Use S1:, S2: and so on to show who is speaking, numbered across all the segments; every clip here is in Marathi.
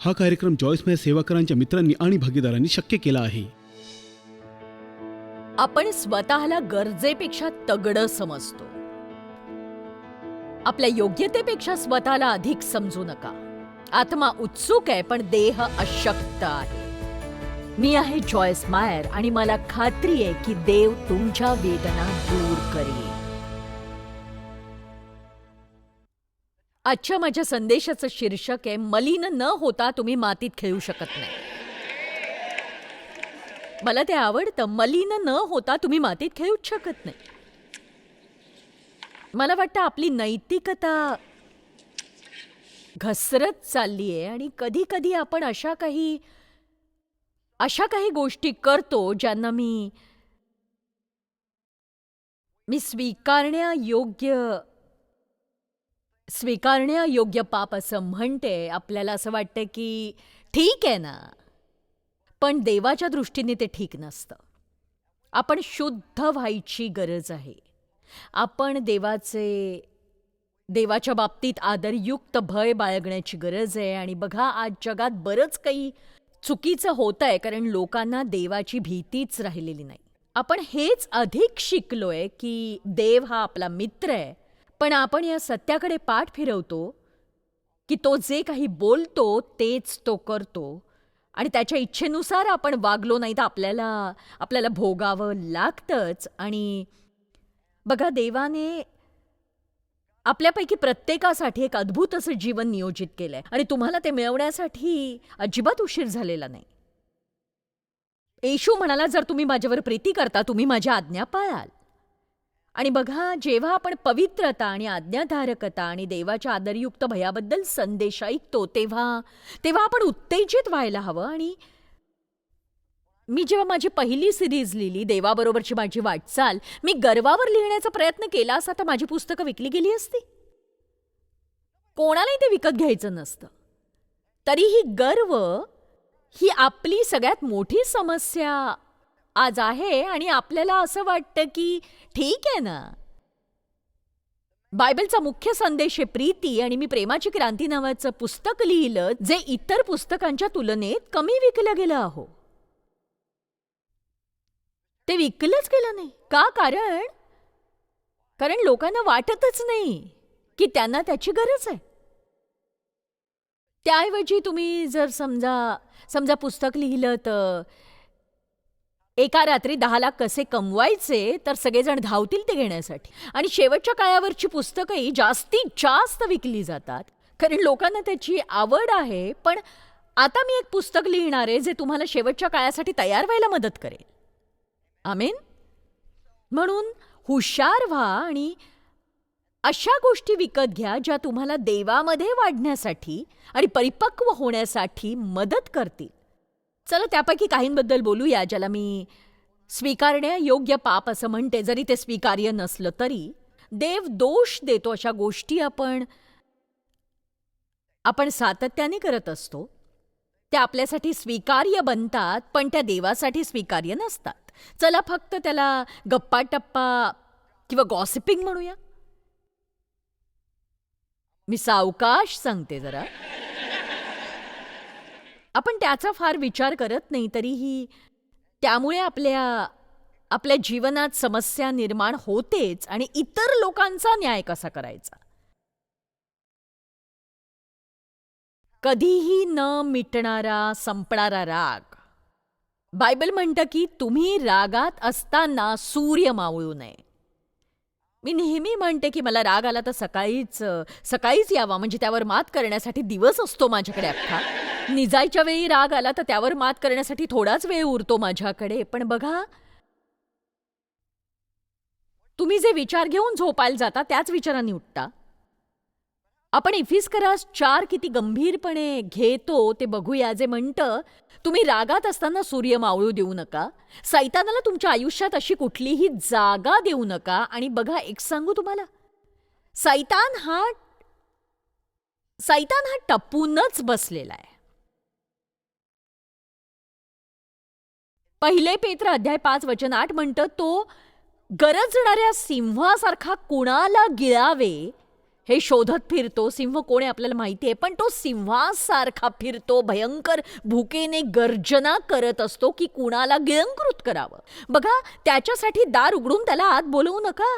S1: हा कार्यक्रम जॉईसमय सेवाकरांच्या मित्रांनी आणि भागीदारांनी शक्य केला आहे.
S2: आपण स्वतःला गरजेपेक्षा तगड समजतो. आपल्या योग्यतेपेक्षा स्वतःला अधिक समजू नका. आत्मा उत्सुक आहे पण देह अशक्त आहे. मी आहे जॉयस मायर आणि मला खात्री आहे की देव तुमच्या वेदना दूर करेल. आजच्या माझ्या संदेशाचं शीर्षक आहे मलिन न होता तुम्ही मातीत खेळू शकत नाही. मला ते आवडतं मलिन न होता तुम्ही मातीत खेळूच शकत नाही. मला वाटतं आपली नैतिकता घसरत चालली आहे आणि कधी कधी आपण अशा काही अशा काही गोष्टी करतो ज्यांना मी मी स्वीकारण्यायोग्य स्वीकारण्यायोग्य पाप असं म्हणते आपल्याला असं वाटतं की ठीक आहे ना. पण देवाच्या दृष्टीने ते ठीक नसतं. आपण शुद्ध व्हायची गरज आहे. आपण देवाचे देवाच्या बाबतीत आदरयुक्त भय बाळगण्याची गरज आहे आणि बघा आज जगात बरंच काही चुकीचं होत आहे कारण लोकांना देवाची भीतीच राहिलेली नाही. आपण हेच अधिक शिकलोय की देव हा आपला मित्र आहे. पण आपण या सत्याकडे पाठ फिरवतो की तो जे काही बोलतो तेच तो करतो. आणि त्याच्या इच्छेनुसार आपण वागलो नाही तर आपल्याला आपल्याला भोगावं लागतंच. आणि बघा देवाने आपल्यापैकी प्रत्येकासाठी एक अद्भुत असं जीवन नियोजित केलंय. आणि तुम्हाला ते मिळवण्यासाठी अजिबात उशीर झालेला नाही. येशू म्हणाला जर तुम्ही माझ्यावर प्रीती करता तुम्ही माझ्या आज्ञा पाळाल. आणि बघा जेव्हा आपण पवित्रता आणि आज्ञाधारकता आणि देवाच्या आदरयुक्त भयाबद्दल संदेश ऐकतो तेव्हा तेव्हा आपण उत्तेजित व्हायला हवं. आणि मी जेव्हा माझी पहिली सिरीज लिहिली देवाबरोबरची माझी वाटचाल मी गर्वावर लिहिण्याचा प्रयत्न केला असता तर माझी पुस्तकं विकली गेली असती. कोणालाही ते विकत घ्यायचं नसतं. तरीही गर्व ही आपली सगळ्यात मोठी समस्या आज आहे आणि आपल्याला असं वाटतं की ठीक आहे ना. बायबलचा मुख्य संदेश आहे प्रीती आणि मी प्रेमाची क्रांती नावाचं पुस्तक लिहिलं जे इतर पुस्तकांच्या तुलनेत कमी विकलं गेलं आहो ते विकलंच गेलं नाही. का कारण? कारण लोकांना वाटतच नाही की त्यांना त्याची गरज आहे. त्याऐवजी तुम्ही जर समजा समजा पुस्तक लिहिलं तर एका रात्री दहा लाख कसे कमवायचे तर सगळेजण धावतील ते घेण्यासाठी. आणि शेवटच्या काळावरची पुस्तकंही जास्तीत जास्त विकली जातात. कारण लोकांना त्याची आवड आहे पण आता मी एक पुस्तक लिहिणार आहे जे तुम्हाला शेवटच्या काळासाठी तयार व्हायला मदत करेल. आमेन? म्हणून हुशार व्हा आणि अशा गोष्टी विकत घ्या ज्या तुम्हाला देवामध्ये वाढण्यासाठी आणि परिपक्व होण्यासाठी मदत करतील. चला त्यापैकी काहींबद्दल बोलूया ज्याला मी स्वीकारण्यायोग्य पाप असं म्हणते. जरी ते स्वीकार्य नसलं तरी देव दोष देतो अशा गोष्टी आपण आपण सातत्याने करत असतो. त्या आपल्यासाठी स्वीकार्य बनतात पण त्या देवासाठी स्वीकार्य नसतात. चला फक्त त्याला गप्पा टप्पा किंवा गॉसिपिंग म्हणूया. मी सावकाश सांगते जरा. आपण त्याचा फार विचार करत नाही तरीही त्यामुळे आपल्या आपल्या जीवनात समस्या निर्माण होतेच आणि इतर लोकांचा न्याय कसा करायचा? कधीही न मिटणारा संपणारा राग. बायबल म्हणतं की तुम्ही रागात असताना सूर्य मावळू नये. मी नेहमी म्हणते की मला राग आला तर सकाळीच सकाळीच यावा म्हणजे त्यावर मात करण्यासाठी दिवस असतो माझ्याकडे अख्खा. निजायच्या वेळी राग आला तर त्यावर मात करण्यासाठी थोडाच वेळ उरतो माझ्याकडे. पण बघा. तुम्ही जे विचार घेऊन झोपायला जाता त्याच विचारांनी उठता. आपण इफिस्करास चार किती गंभीरपणे घेतो ते बघूया जे म्हणतं तुम्ही रागात असताना सूर्य मावळू देऊ नका. सैतानाला तुमच्या आयुष्यात अशी कुठलीही जागा देऊ नका. आणि बघा एक सांगू तुम्हाला. सैतान हा सैतान हा टपूनच बसलेला आहे. पहिले पेत्र अध्याय पाच वचन आठ म्हणतं तो गरजणाऱ्या सिंहासारखा कुणाला गिळावे हे शोधत फिरतो. सिंह कोण आहे आपल्याला माहिती आहे पण तो सिंहासारखा फिरतो भयंकर भुकेने गर्जना करत असतो की कुणाला गिळंकृत करावं. बघा त्याच्यासाठी दार उघडून त्याला आत बोलवू नका.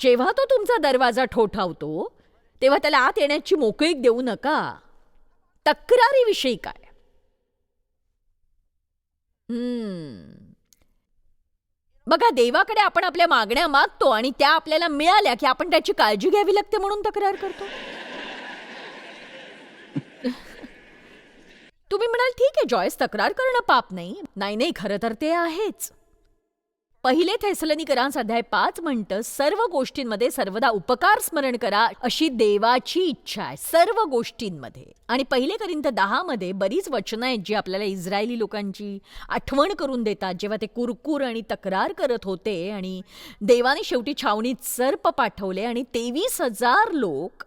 S2: जेव्हा तो तुमचा दरवाजा ठोठावतो तेव्हा त्याला आत येण्याची मोकळीक देऊ नका. तक्रारीविषयी काय? हम्म. बघा देवाकडे आपण आपल्या मागण्या मागतो आणि त्या आपल्याला मिळाल्या की आपण त्याची काळजी घ्यावी लागते म्हणून तक्रार करतो. तुम्ही म्हणाल ठीक आहे जॉयस तक्रार करणं पाप नाही. नाही नाही खरं तर ते आहेच. पहिले थेसलनिकरांस अध्याय पाच म्हणतं सर्व गोष्टींमध्ये सर्वदा उपकार स्मरण करा अशी देवाची इच्छा आहे सर्व गोष्टींमध्ये. आणि पहिले करिंत दहामध्ये बरीच वचनं आहेत जी आपल्याला इस्रायली लोकांची आठवण करून देतात. जेव्हा ते कुरकुर आणि तक्रार करत होते आणि देवाने शेवटी छावणीत सर्प पाठवले आणि तेवीस हजार लोक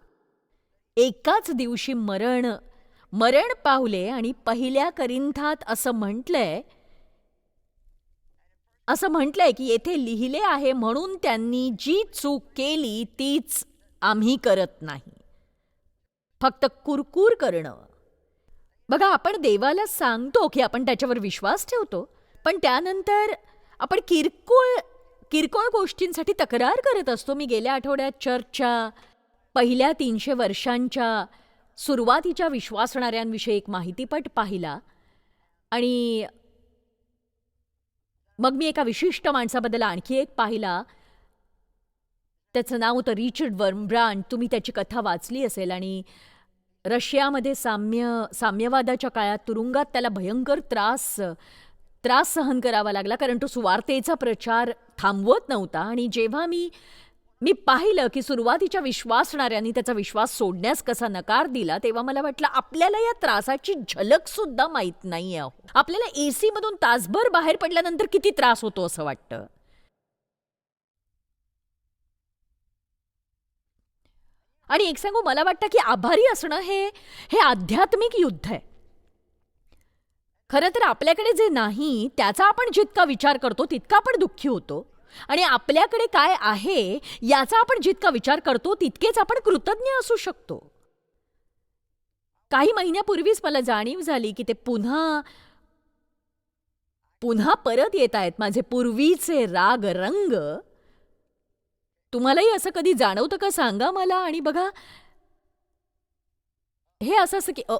S2: एकाच दिवशी मरण मरण पावले आणि पहिल्या करिंथात असं म्हटलंय असं म्हटलंय की येथे लिहिले आहे म्हणून त्यांनी जी चूक केली तीच आम्ही करत नाही. फक्त कुरकुर करणं. बघा आपण देवाला सांगतो की आपण त्याच्यावर विश्वास ठेवतो पण त्यानंतर आपण किरकोळ किरकोळ गोष्टींसाठी तक्रार करत असतो. मी गेल्या आठवड्यात चर्चच्या पहिल्या तीनशे वर्षांच्या सुरुवातीच्या विश्वासणाऱ्यांविषयी एक माहितीपट पाहिला. आणि मग मी एका विशिष्ट माणसाबद्दल आणखी एक पाहिला. त्याचं नाव होतं रिचर्ड वर्मब्रांड. तुम्ही त्याची कथा वाचली असेल आणि रशियामध्ये साम्य साम्यवादाच्या काळात तुरुंगात त्याला भयंकर त्रास त्रास सहन करावा लागला कारण तो सुवार्तेचा प्रचार थांबवत नव्हता. आणि जेव्हा मी मी पाहिलं की सुरुवातीच्या विश्वासणाऱ्यांनी त्याचा विश्वास सोडण्यास कसा नकार दिला तेव्हा मला वाटलं आपल्याला या त्रासाची झलक सुद्धा माहीत नाही आहे आपल्याला एसी मधून तासभर बाहेर पडल्यानंतर किती त्रास होतो असं वाटतं? आणि एक सांगू मला वाटतं की आभारी असणं हे हे आध्यात्मिक युद्ध आहे. खरं तर आपल्याकडे जे नाही त्याचा आपण जितका विचार करतो तितका आपण दुःखी होतो. आणि आपल्याकडे काय आहे याचा आपण जितका विचार करतो तितकेच आपण कृतज्ञ असू शकतो. काही महिन्यापूर्वीच मला जाणीव झाली की ते पुन्हा पुन्हा परत येत आहेत माझे पूर्वीचे राग रंग तुम्हालाही असं कधी जाणवतं का सांगा मला? आणि बघा हे असं असं की अ.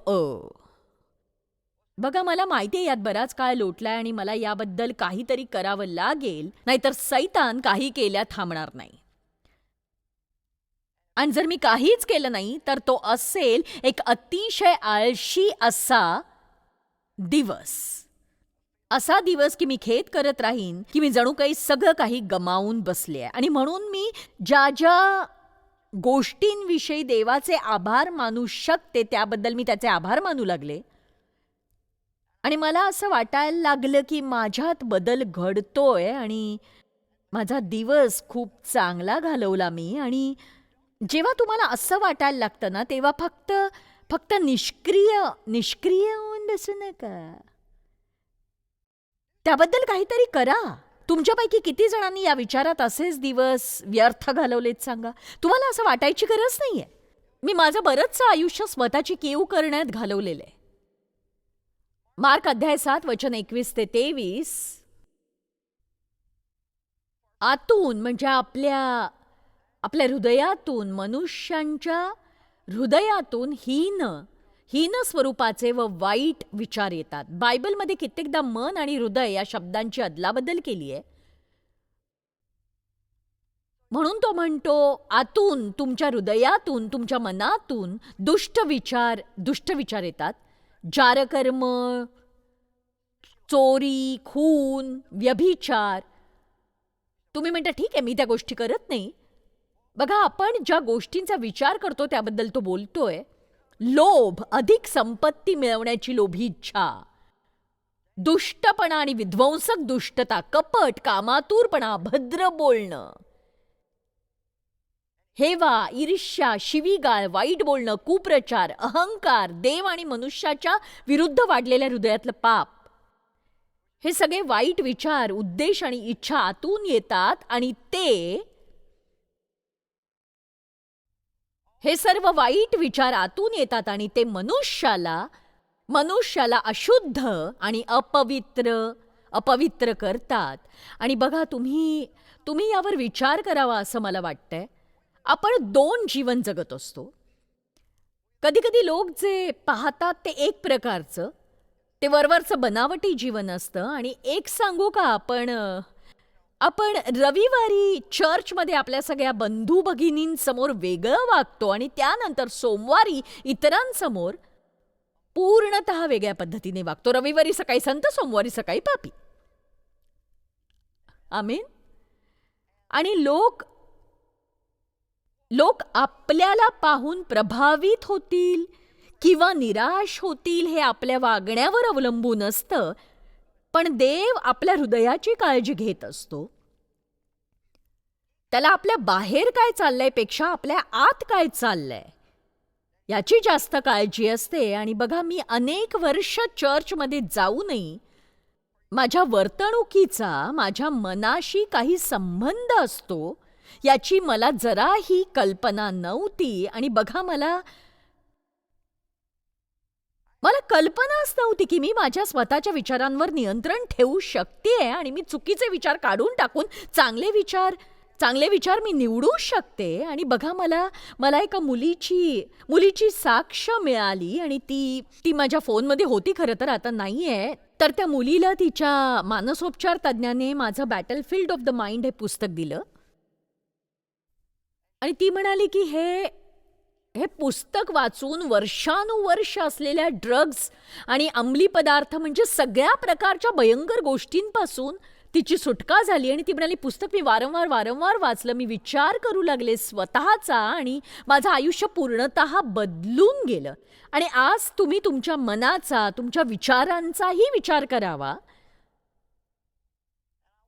S2: बघा मला माहितीये यात बराच काळ लोटलाय आणि मला याबद्दल काहीतरी करावं लागेल. नाहीतर सैतान काही केल्या थांबणार नाही. आणि जर मी काहीच केलं नाही तर तो असेल एक अतिशय आळशी असा दिवस. असा दिवस की मी खेद करत राहीन की मी जणू काही सगळं काही गमावून बसले आहे. आणि म्हणून मी ज्या ज्या गोष्टींविषयी देवाचे आभार मानू शकते त्याबद्दल मी त्याचे आभार मानू लागले. आणि मला असं वाटायला लागलं की माझ्यात बदल घडतोय आणि माझा दिवस खूप चांगला घालवला मी. आणि जेव्हा तुम्हाला असं वाटायला लागतं ना तेव्हा फक्त फक्त निष्क्रिय निष्क्रिय होऊन बसू नका. त्याबद्दल काहीतरी करा. तुमच्यापैकी किती जणांनी या विचारात असेच दिवस व्यर्थ घालवलेत सांगा. तुम्हाला असं वाटायची गरज नाहीये. मी माझं बरंचसं आयुष्य स्वतःची केव करण्यात घालवलेलं आहे. मार्क अध्याय सात वचन एकवीस ते तेवीस. आतून म्हणजे आपल्या आपल्या हृदयातून मनुष्यांच्या हृदयातून हीन हीन स्वरूपाचे व वाईट विचार येतात. बायबलमध्ये कित्येकदा मन आणि हृदय या शब्दांची अदलाबदल केली आहे. म्हणून तो म्हणतो आतून तुमच्या हृदयातून तुमच्या मनातून दुष्ट विचार दुष्ट विचार येतात. जारकर्म चोरी खून व्यभिचार. तुम्ही म्हणता ठीक आहे मी त्या गोष्टी करत नाही. बघा आपण ज्या गोष्टींचा विचार करतो त्याबद्दल तो बोलतोय. लोभ अधिक संपत्ती मिळवण्याची लोभी इच्छा. दुष्टपणा आणि विध्वंसक दुष्टता कपट कामातूरपणा भद्र बोलणं. हेवा ईर्ष्या शिवीगाळ वाईट बोलणं कुप्रचार अहंकार देव आणि मनुष्याच्या विरुद्ध वाढलेल्या हृदयातलं पाप. हे सगळे वाईट विचार उद्देश आणि इच्छा आतून येतात आणि ते हे सर्व वाईट विचार आतून येतात आणि ते मनुष्याला मनुष्याला अशुद्ध आणि अपवित्र अपवित्र करतात. आणि बघा तुम्ही तुम्ही यावर विचार करावा असं मला वाटतंय. आपण दोन जीवन जगत असतो. कधीकधी लोक जे पाहतात ते एक प्रकारचं ते वरवरचं बनावटी जीवन असतं आणि एक सांगू का आपण आपण रविवारी चर्चमध्ये आपल्या सगळ्या बंधू भगिनींसमोर वेगळं वागतो आणि त्यानंतर सोमवारी इतरांसमोर पूर्णत वेगळ्या पद्धतीने वागतो. रविवारी सकाळी संत सोमवारी सकाळी पापी. आमीन? आणि लोक लोक आपल्याला पाहून प्रभावित होतील किंवा निराश होतील हे आपल्या वागण्यावर अवलंबून असतं पण देव आपल्या हृदयाची काळजी घेत असतो. त्याला आपल्या बाहेर काय चाललंयपेक्षा आपल्या आत काय चाललंय याची जास्त काळजी असते. आणि बघा मी अनेक वर्ष चर्चमध्ये जाऊनही माझ्या वर्तणुकीचा माझ्या मनाशी काही संबंध असतो याची मला जराही कल्पना नव्हती. आणि बघा मला. मला कल्पनाच नव्हती की मी माझ्या स्वतःच्या विचारांवर नियंत्रण ठेवू शकते आणि मी चुकीचे विचार काढून टाकून चांगले विचार चांगले विचार मी निवडू शकते. आणि बघा मला मला एका मुलीची मुलीची साक्ष मिळाली आणि ती ती माझ्या फोनमध्ये होती खरं तर आता नाही आहे तर त्या मुलीला तिच्या मानसोपचार तज्ज्ञाने माझं बॅटलफील्ड ऑफ द माइंड हे पुस्तक दिलं. आणि ती म्हणाली की हे हे पुस्तक वाचून वर्षानुवर्ष असलेल्या ड्रग्ज आणि अंमली पदार्थ म्हणजे सगळ्या प्रकारच्या भयंकर गोष्टींपासून तिची सुटका झाली आणि ती म्हणाली पुस्तक मी वारंवार वारंवार वाचलं. मी विचार करू लागले स्वतःचा आणि माझं आयुष्य पूर्णतः बदलून गेलं. आणि आज तुम्ही तुमच्या मनाचा तुमच्या विचारांचाही विचार करावा.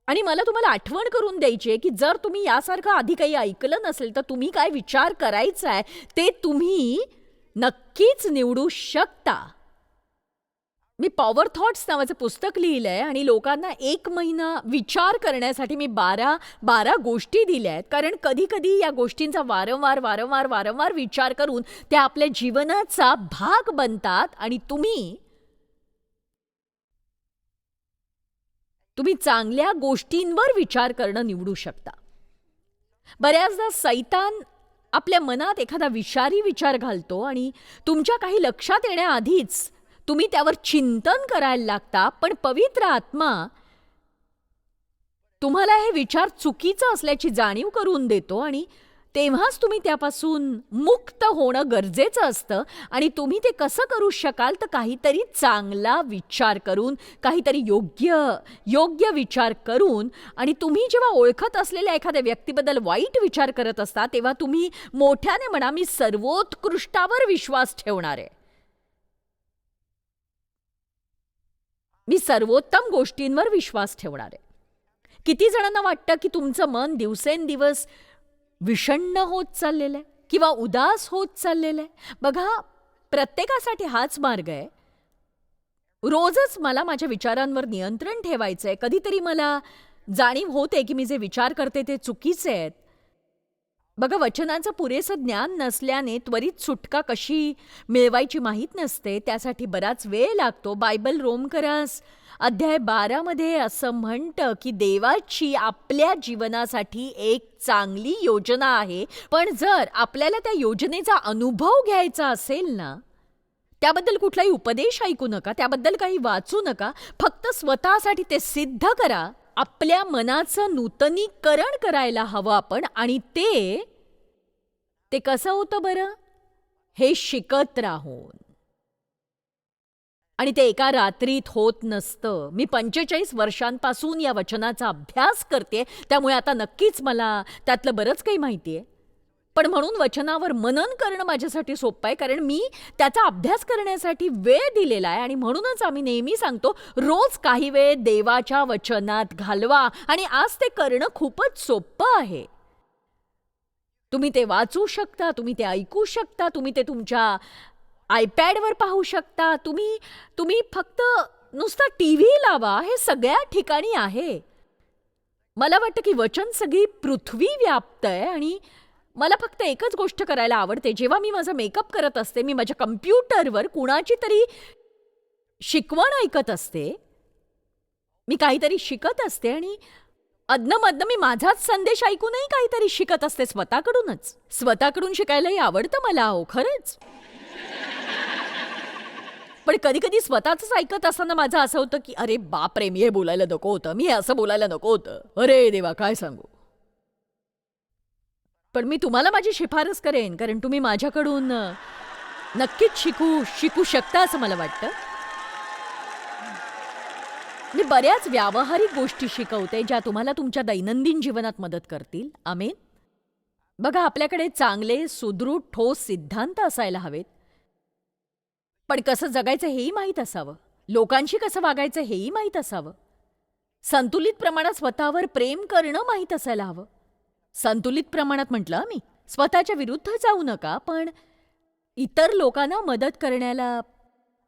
S2: आणि मला तुम्हाला आठवण करून द्यायची आहे की जर तुम्ही यासारखं आधी काही ऐकलं नसेल तर तुम्ही काय विचार करायचा आहे? ते तुम्ही नक्कीच निवडू शकता. मी पॉवर थॉट्स नावाचं पुस्तक लिहिलंय आणि लोकांना एक महिना विचार करण्यासाठी मी बारा बारा गोष्टी दिल्या आहेत. कारण कधीकधी या गोष्टींचा वारंवार वारंवार वारंवार विचार करून त्या आपल्या जीवनाचा भाग बनतात आणि तुम्ही तुम्ही चांगल्या गोष्टींवर विचार करणं निवडू शकता. बऱ्याचदा सैतान आपल्या मनात एखादा विषारी विचार घालतो आणि तुमच्या काही लक्षात येण्याआधीच तुम्ही त्यावर चिंतन करायला लागता पण पवित्र आत्मा तुम्हाला हे विचार चुकीचं असल्याची जाणीव करून देतो आणि तेव्हाच तुम्ही त्यापासून मुक्त होणं गरजेचं असतं आणि तुम्ही ते कसं करू शकाल तर काहीतरी चांगला विचार करून काहीतरी योग्य योग्य विचार करून आणि तुम्ही जेव्हा ओळखत असलेल्या एखाद्या व्यक्तीबद्दल वाईट विचार करत असता तेव्हा तुम्ही मोठ्याने म्हणा मी सर्वोत्कृष्टावर विश्वास ठेवणार आहे. मी सर्वोत्तम गोष्टींवर विश्वास ठेवणार आहे. किती जणांना वाटतं की तुमचं मन दिवसेंदिवस विषण्ण होत चाललेलं आहे किंवा उदास होत चाललेलं आहे. बघा प्रत्येकासाठी हाच मार्ग आहे. रोजच मला माझ्या विचारांवर नियंत्रण ठेवायचं आहे कधीतरी मला जाणीव होते की मी जे विचार करते ते चुकीचे आहेत. बघा वचनाचं पुरेसं ज्ञान नसल्याने त्वरित सुटका कशी मिळवायची माहीत नसते. त्यासाठी बराच वेळ लागतो. बायबल रोमकरास अध्याय बारामध्ये असं म्हणतं की देवाची आपल्या जीवनासाठी एक चांगली योजना आहे. पण जर आपल्याला त्या योजनेचा अनुभव घ्यायचा असेल ना त्याबद्दल कुठलाही उपदेश ऐकू नका त्याबद्दल काही वाचू नका. फक्त स्वतःसाठी ते सिद्ध करा. आपल्या मनाचं नूतनीकरण करायला हवं आपण आणि ते ते कसं होतं बरं? हे शिकत राहून. आणि ते एका रात्रीत होत नसतं. मी पंचेचाळीस वर्षांपासून या वचनाचा अभ्यास करते त्यामुळे आता नक्कीच मला त्यातलं बरंच काही माहिती आहे पण म्हणून वचनावर मनन करणं माझ्यासाठी सोपं आहे कारण मी त्याचा अभ्यास करण्यासाठी वेळ दिलेला आहे आणि म्हणूनच आम्ही नेहमी सांगतो रोज काही वेळ देवाच्या वचनात घालवा आणि आज ते करणं खूपच सोपं आहे. तुम्ही ते वाचू शकता तुम्ही ते ऐकू शकता तुम्ही ते तुमच्या आयपॅडवर पाहू शकता. तुम्ही तुम्ही फक्त नुसता टी व्ही लावा. हे सगळ्या ठिकाणी आहे. मला वाटतं की वचन सगळी पृथ्वी व्याप्त आहे आणि मला फक्त एकच गोष्ट करायला आवडते. जेव्हा मी माझा मेकअप करत असते मी माझ्या कम्प्युटरवर कुणाची तरी शिकवण ऐकत असते मी काहीतरी शिकत असते आणि अदनमधनं मी माझाच संदेश ऐकूनही काहीतरी शिकत असते स्वतःकडूनच. स्वतःकडून शिकायलाही आवडतं मला हो खरंच. पण कधी कधी स्वतःच ऐकत असताना माझं असं होतं की अरे बापरे मी हे बोलायला नको होतं. मी हे असं बोलायला नको होतं. अरे देवा काय सांगू? पण मी तुम्हाला माझी शिफारस करेन कारण तुम्ही माझ्याकडून नक्कीच शिकू शिकू शकता असं मला वाटतं. मी बऱ्याच व्यावहारिक गोष्टी शिकवते ज्या तुम्हाला तुमच्या दैनंदिन जीवनात मदत करतील. आमेन. बघा आपल्याकडे चांगले सुदृढ ठोस सिद्धांत असायला हवेत. पण कसं जगायचं हेही माहीत असावं. लोकांशी कसं वागायचं हेही माहीत असावं. संतुलित प्रमाणात स्वतःवर प्रेम करणं माहीत असायला हवं. संतुलित प्रमाणात म्हटलं मी स्वतःच्या विरुद्ध जाऊ नका पण इतर लोकांना मदत करण्याला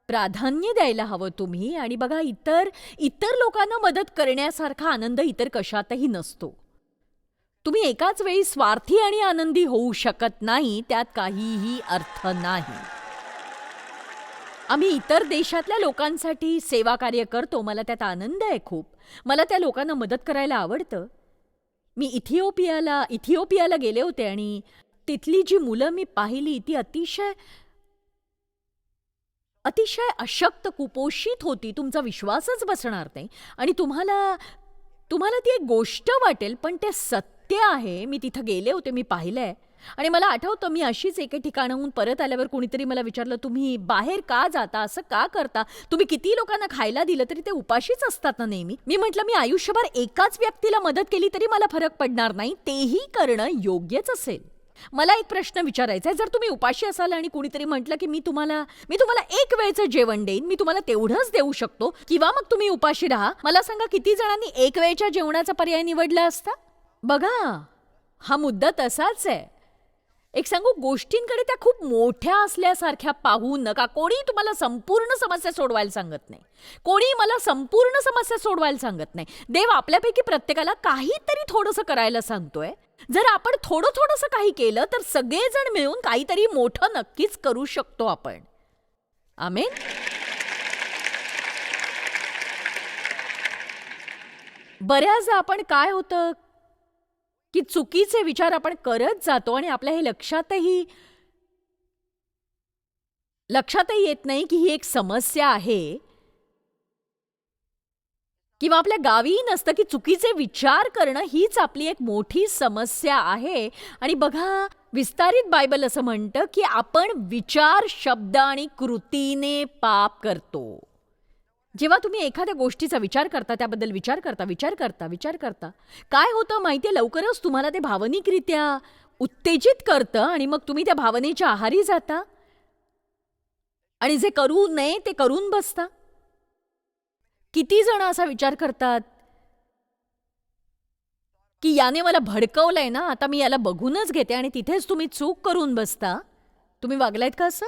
S2: प्राधान्य द्यायला हवं तुम्ही. आणि बघा इतर इतर लोकांना मदत करण्यासारखा आनंद इतर कशातही नसतो. तुम्ही एकाच वेळी स्वार्थी आणि आनंदी होऊ शकत नाही त्यात काहीही अर्थ नाही. आम्ही इतर देशातल्या लोकांसाठी सेवा कार्य करतो. मला त्यात आनंद आहे खूप. मला त्या लोकांना मदत करायला आवडतं. मी इथिओपियाला इथिओपियाला गेले होते आणि तिथली जी मुलं मी पाहिली ती अतिशय अतिशय अशक्त कुपोषित होती. तुमचा विश्वासच बसणार नाही. आणि तुम्हाला तुम्हाला ती एक गोष्ट वाटेल पण ते सत्य आहे. मी तिथं गेले होते मी पाहिलं आहे आणि मला आठवतं मी अशीच एके ठिकाणाहून परत आल्यावर कुणीतरी मला विचारलं तुम्ही बाहेर का जाता? असं का करता? तुम्ही किती लोकांना खायला दिलं तरी ते उपाशीच असतात ना नेहमी? मी म्हटलं मी आयुष्यभर एकाच व्यक्तीला मदत केली तरी मला फरक पडणार नाही तेही करणं योग्यच असेल. मला एक प्रश्न विचारायचा आहे. जर तुम्ही उपाशी असाल आणि कुणीतरी म्हटलं की मी तुम्हाला मी तुम्हाला एक वेळचं जेवण देईन मी तुम्हाला तेवढंच देऊ शकतो किंवा मग तुम्ही उपाशी राहा मला सांगा किती जणांनी एक वेळच्या जेवणाचा पर्याय निवडला असता? बघा हा मुद्दा तसाच आहे. एक सांगू गोष्टींकडे त्या खूप मोठ्या असल्यासारख्या पाहू नका. कोणी तुम्हाला संपूर्ण समस्या सोडवायला सांगत नाही. कोणी मला संपूर्ण समस्या सोडवायला सांगत नाही. देव आपल्यापैकी प्रत्येकाला काहीतरी थोडंसं करायला सांगतोय. जर आपण थोडं थोडंसं काही केलं तर सगळेजण मिळून काहीतरी मोठं नक्कीच करू शकतो आपण. आमेन. बऱ्याचदा आपण काय होतं? की चुकीचे विचार आपण करत जातो आणि आपल्या हे लक्षातही लक्षातही येत नाही की ही एक समस्या आहे. किंवा आपल्या गावीही नसतं की चुकीचे विचार करणं हीच आपली एक मोठी समस्या आहे. आणि बघा विस्तारित बायबल असं म्हणतं की आपण विचार शब्द आणि कृतीने पाप करतो. जेव्हा तुम्ही एखाद्या गोष्टीचा विचार करता त्याबद्दल विचार करता विचार करता विचार करता काय होतं माहितीये? लवकरच तुम्हाला ते भावनिकरित्या उत्तेजित करतं आणि मग तुम्ही त्या भावनेच्या आहारी जाता. आणि जे करू नये ते करून बसता. किती जण असा विचार करतात की याने मला भडकवलंय ना आता मी याला बघूनच घेते आणि तिथेच तुम्ही चूक करून बसता. तुम्ही वागलायत का असं?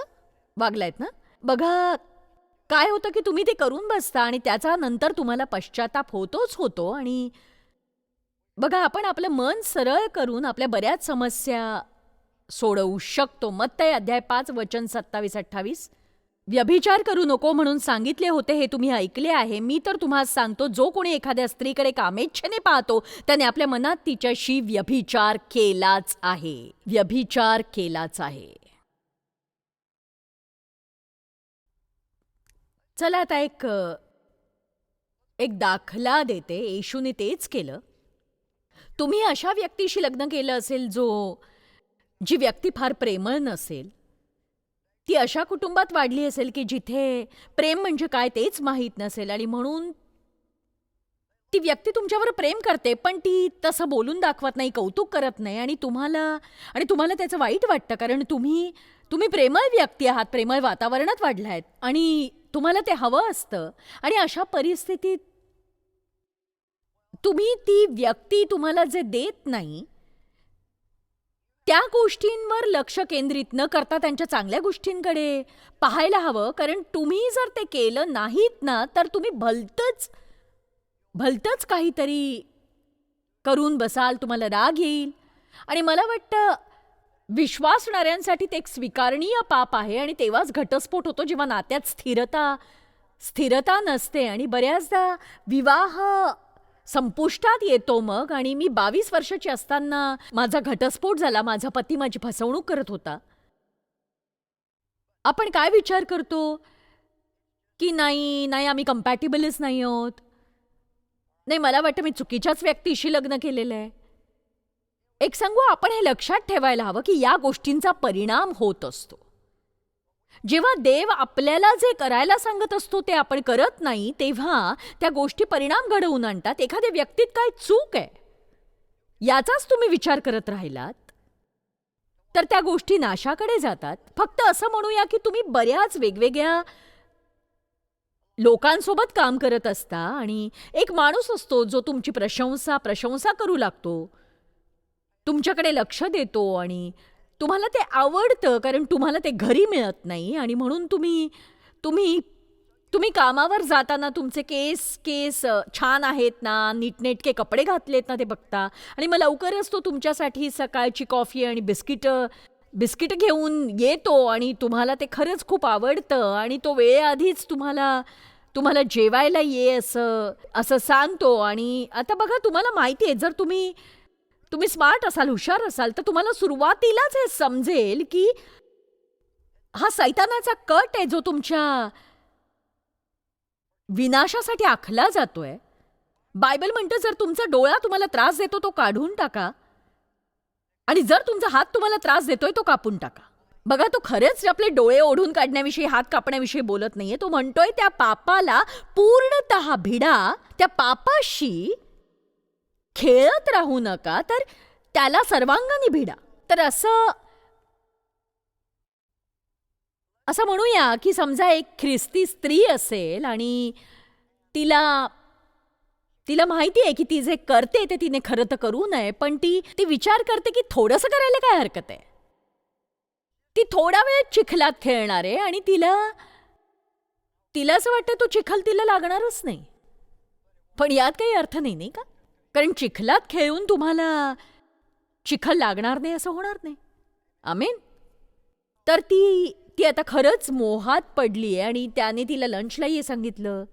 S2: वागलायत ना? बघा काय होतं की तुम्ही ते करून बसता आणि त्याचा नंतर तुम्हाला पश्चाताप होतोच होतो आणि बघा आपण आपलं मन सरळ करून आपल्या बऱ्याच समस्या सोडवू शकतो. मत्तय अध्याय पाच वचन सत्तावीस अठ्ठावीस. व्यभिचार करू नको म्हणून सांगितले होते हे तुम्ही ऐकले आहे. मी तर तुम्हाला सांगतो जो कोणी एखाद्या स्त्रीकडे कामेच्छेने पाहतो त्याने आपल्या मनात तिच्याशी व्यभिचार केलाच आहे. व्यभिचार केलाच आहे. चला आता एक एक दाखला देते. येशूने तेच केलं. तुम्ही अशा व्यक्तीशी लग्न केलं असेल जो जी व्यक्ती फार प्रेमळ नसेल ती अशा कुटुंबात वाढली असेल की जिथे प्रेम म्हणजे काय तेच माहीत नसेल आणि म्हणून ती व्यक्ती तुमच्यावर प्रेम करते पण ती तसं बोलून दाखवत नाही कौतुक करत नाही आणि तुम्हाला आणि तुम्हाला त्याचं वाईट वाटतं कारण तुम्ही तुम्ही प्रेमळ व्यक्ती आहात प्रेमळ वातावरणात वाढलायत. आणि तुम्हाला ते हवं असतं. आणि अशा परिस्थितीत तुम्ही ती व्यक्ती तुम्हाला जे देत नाही त्या गोष्टींवर लक्ष केंद्रित न करता त्यांच्या चांगल्या गोष्टींकडे पाहायला हवं. कारण तुम्ही जर ते केलं नाहीत ना तर तुम्ही भलतंच भलतंच काहीतरी करून बसाल तुम्हाला राग येईल. आणि मला वाटतं विश्वासणाऱ्यांसाठी ते एक स्वीकारणीय पाप आहे आणि तेव्हाच घटस्फोट होतो जेव्हा नात्यात स्थिरता स्थिरता नसते आणि बऱ्याचदा विवाह संपुष्टात येतो मग. आणि मी बावीस वर्षाची असताना माझा घटस्फोट झाला. माझा पती माझी फसवणूक करत होता. आपण काय विचार करतो? की नाही नाही आम्ही कम्पॅटेबलच नाही आहोत. नाही मला वाटतं मी चुकीच्याच व्यक्तीशी लग्न केलेलं आहे. एक सांगू आपण हे लक्षात ठेवायला हवं की या गोष्टींचा परिणाम होत असतो. जेव्हा देव आपल्याला जे करायला सांगत असतो ते आपण करत नाही तेव्हा त्या गोष्टी परिणाम घडवून आणतात. एखाद्या व्यक्तीत काय चूक आहे? याचाच तुम्ही विचार करत राहिलात. तर त्या गोष्टी नाशाकडे जातात. फक्त असं म्हणूया की तुम्ही बऱ्याच वेगवेगळ्या लोकांसोबत काम करत असता आणि एक माणूस असतो जो तुमची प्रशंसा प्रशंसा करू लागतो. तुमच्याकडे लक्ष देतो आणि तुम्हाला ते आवडतं कारण तुम्हाला ते घरी मिळत नाही आणि म्हणून तुम्ही तुम्ही तुम्ही कामावर जाताना तुमचे केस केस छान आहेत ना नीटनेटके कपडे घातलेत ना ते बघता. आणि मग लवकरच तो तुमच्यासाठी सकाळची कॉफी आणि बिस्किटं बिस्किट घेऊन येतो आणि तुम्हाला ते खरंच खूप आवडतं आणि तो वेळेआधीच तुम्हाला तुम्हाला जेवायला ये असं असं सांगतो. आणि आता बघा तुम्हाला माहिती आहे जर तुम्ही तुम्ही स्मार्ट असाल हुशार असाल तर तुम्हाला सुरुवातीलाच हे समजेल की हा सैतानाचा कट आहे जो तुमच्या विनाशासाठी आखला जातोय. बायबल म्हणतं जर तुमचा डोळा तुम्हाला त्रास देतो तो काढून टाका. आणि जर तुमचा हात तुम्हाला त्रास देतोय तो कापून टाका. बघा तो खरेच आपले डोळे ओढून काढण्याविषयी हात कापण्याविषयी बोलत नाहीये. तो म्हणतोय त्या पापाला पूर्णतः भिडा त्या पापाशी खेळत राहू नका तर त्याला सर्वांगाने भिडा. तर असं असं म्हणूया की समजा एक ख्रिस्ती स्त्री असेल आणि तिला तिला माहिती आहे की ती जे करते ते तिने खरं तर करू नये पण ती ती विचार करते की थोडंसं करायला काय हरकत आहे? ती थोडा वेळ चिखलात खेळणार आहे आणि तिला तिला असं वाटतं तो चिखल तिला लागणारच नाही. पण यात काही अर्थ नाही नाही का? कारण चिखलात खेळून तुम्हाला चिखल लागणार नाही असं होणार नाही. आमेन? तर ती ती आता खरंच मोहात पडली आहे आणि त्याने तिला लंचलाही सांगितलं.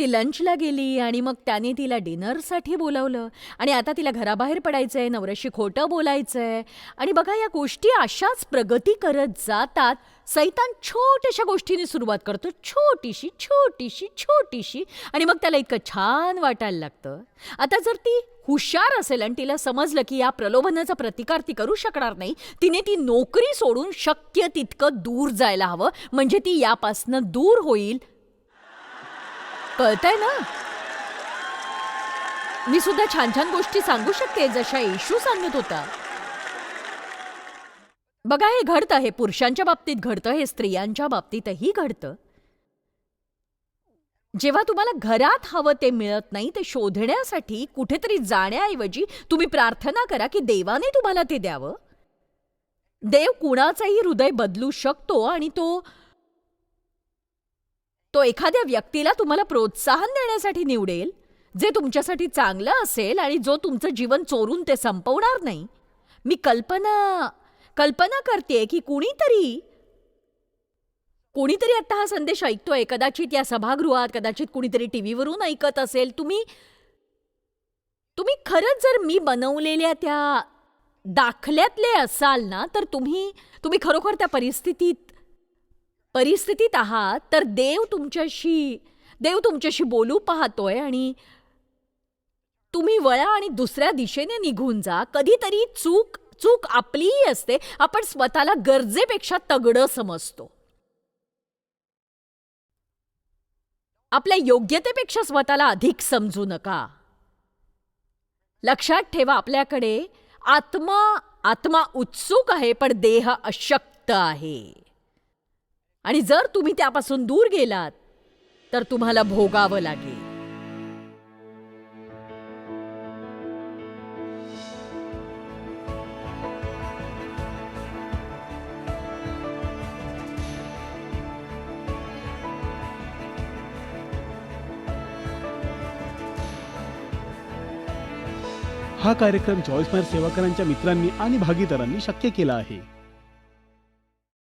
S2: ती लंचला गेली आणि मग त्याने तिला डिनरसाठी बोलावलं. आणि आता तिला घराबाहेर पडायचंय नवऱ्याशी खोटं बोलायचंय. आणि बघा या गोष्टी अशाच प्रगती करत जातात. सैतान छोट्याशा गोष्टीने सुरुवात करतो. छोटीशी छोटीशी छोटीशी. आणि मग त्याला इतकं छान वाटायला लागतं. आता जर ती हुशार असेल आणि तिला समजलं की या प्रलोभनाचा प्रतिकार ती करू शकणार नाही तिने ती नोकरी सोडून शक्य तितकं दूर जायला हवं. म्हणजे ती यापासनं दूर होईल. कळतंय ना? मी सुद्धा छान छान गोष्टी सांगू शकते जशा येशू सांगत होता. बघा हे घडतं हे पुरुषांच्या बाबतीत घडतं हे स्त्रियांच्या बाबतीतही घडतं. जेव्हा तुम्हाला घरात हवं ते मिळत नाही ते शोधण्यासाठी कुठेतरी जाण्याऐवजी तुम्ही प्रार्थना करा की देवाने तुम्हाला ते द्यावं. देव कुणाचंही हृदय बदलू शकतो आणि तो तो एखाद्या व्यक्तीला तुम्हाला प्रोत्साहन देण्यासाठी निवडेल जे तुमच्यासाठी चांगलं असेल आणि जो तुमचं जीवन चोरून ते संपवणार नाही. मी कल्पना कल्पना करते की कुणीतरी कोणीतरी आता हा संदेश ऐकतोय. कदाचित या सभागृहात कदाचित कुणीतरी टीव्हीवरून ऐकत असेल. तुम्ही तुम्ही खरंच जर मी बनवलेल्या त्या दाखल्यातले असाल ना तर तुम्ही तुम्ही खरोखर त्या परिस्थितीत परिस्थितीत आहात तर देव तुमच्याशी देव तुमच्याशी बोलू पाहतोय आणि तुम्ही वळा आणि दुसऱ्या दिशेने निघून जा. कधीतरी चूक चूक आपलीही असते. आपण स्वतःला गरजेपेक्षा तगडं समजतो. आपल्या योग्यतेपेक्षा स्वतःला अधिक समजू नका. लक्षात ठेवा आपल्याकडे आत्मा आत्मा उत्सुक आहे पण देह अशक्त आहे. आणि जर तुम्ही त्यापासून दूर गेलात तर तुम्हाला भोगावं लागेल.
S1: हा कार्यक्रम चॉईस सेवाकरांच्या मित्रांनी आणि भागीदारांनी शक्य केला आहे.